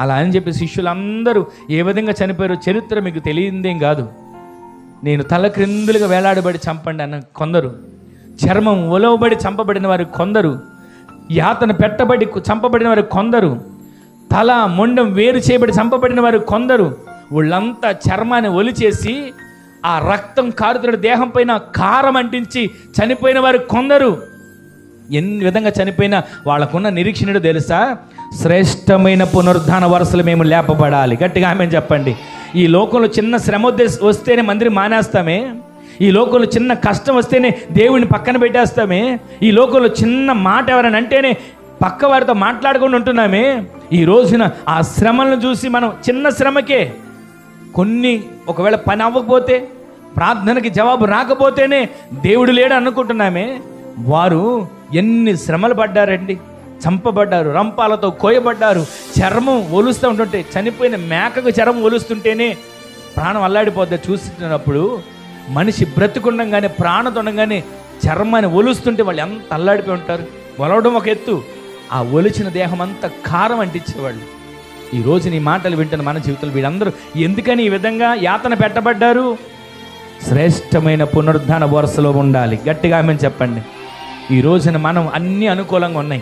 అలా అని చెప్పి శిష్యులందరూ ఏ విధంగా చనిపోయారో చరిత్ర మీకు తెలియందేం కాదు. నేను తల క్రిందులుగా వేలాడబడి చంపండి అన్న కొందరు చర్మం ఒలవబడి చంపబడిన వారు కొందరు యాతన పెట్టబడి చంపబడిన వారు కొందరు తల మొండం వేరు చేయబడి చంపబడిన వారు కొందరు వాళ్ళంతా చర్మాన్ని ఒలిచేసి ఆ రక్తం కారుతున్న దేహం పైన కారం అంటించి చనిపోయిన వారు కొందరు. ఎన్ని విధంగా చనిపోయినా వాళ్ళకున్న నిరీక్షణుడు తెలుసా? శ్రేష్టమైన పునరుద్ధాన వరుసలు మేము లేపబడాలి. గట్టిగా ఆమె చెప్పండి. ఈ లోకంలో చిన్న శ్రమ వస్తేనే మందిని మానేస్తామే? ఈ లోకంలో చిన్న కష్టం వస్తేనే దేవుడిని పక్కన పెట్టేస్తామే? ఈ లోకంలో చిన్న మాట ఎవరైనా అంటేనే పక్క వారితో మాట్లాడుకొని ఉంటున్నామే? ఈ రోజున ఆ శ్రమలను చూసి మనం చిన్న శ్రమకే కొన్ని ఒకవేళ పని అవ్వకపోతే ప్రార్థనకి జవాబు రాకపోతేనే దేవుడు లేడు అనుకుంటున్నామే? వారు ఎన్ని శ్రమలు పడ్డారండి? చంపబడ్డారు రంపాలతో కోయబడ్డారు చర్మం ఒలుస్తూ ఉంటుంటే చనిపోయిన మేకకు చర్మం ఒలుస్తుంటేనే ప్రాణం అల్లాడిపోద్ది. చూస్తున్నప్పుడు మనిషి బ్రతికుండగానే ప్రాణతుండగానే చర్మాన్ని ఒలుస్తుంటే వాళ్ళు ఎంత అల్లాడిపోయి ఉంటారు? ఒలవడం ఒక ఎత్తు. ఆ ఒలిచిన దేహం అంతా కారం అంటించేవాళ్ళు. ఈ నీ మాటలు వింటున్న మన జీవితంలో వీళ్ళందరూ ఎందుకని ఈ విధంగా యాతన పెట్టబడ్డారు? శ్రేష్టమైన పునరుద్ధాన వరుసలో ఉండాలి. గట్టిగా ఆమె చెప్పండి. ఈ రోజున మనం అన్ని అనుకూలంగా ఉన్నాయి.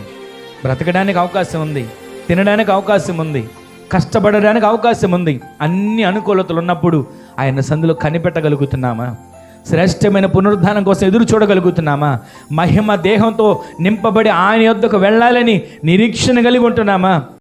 బ్రతకడానికి అవకాశం ఉంది. తినడానికి అవకాశం ఉంది. కష్టపడడానికి అవకాశం ఉంది. అన్ని అనుకూలతలు ఉన్నప్పుడు ఆయన సందులో కనిపెట్టగలుగుతున్నామా? శ్రేష్టమైన పునరుద్ధానం కోసం ఎదురు చూడగలుగుతున్నామా? మహిమ దేహంతో నింపబడి ఆయన యొద్దకు వెళ్ళాలని నిరీక్షణ కలిగి ఉంటున్నామా?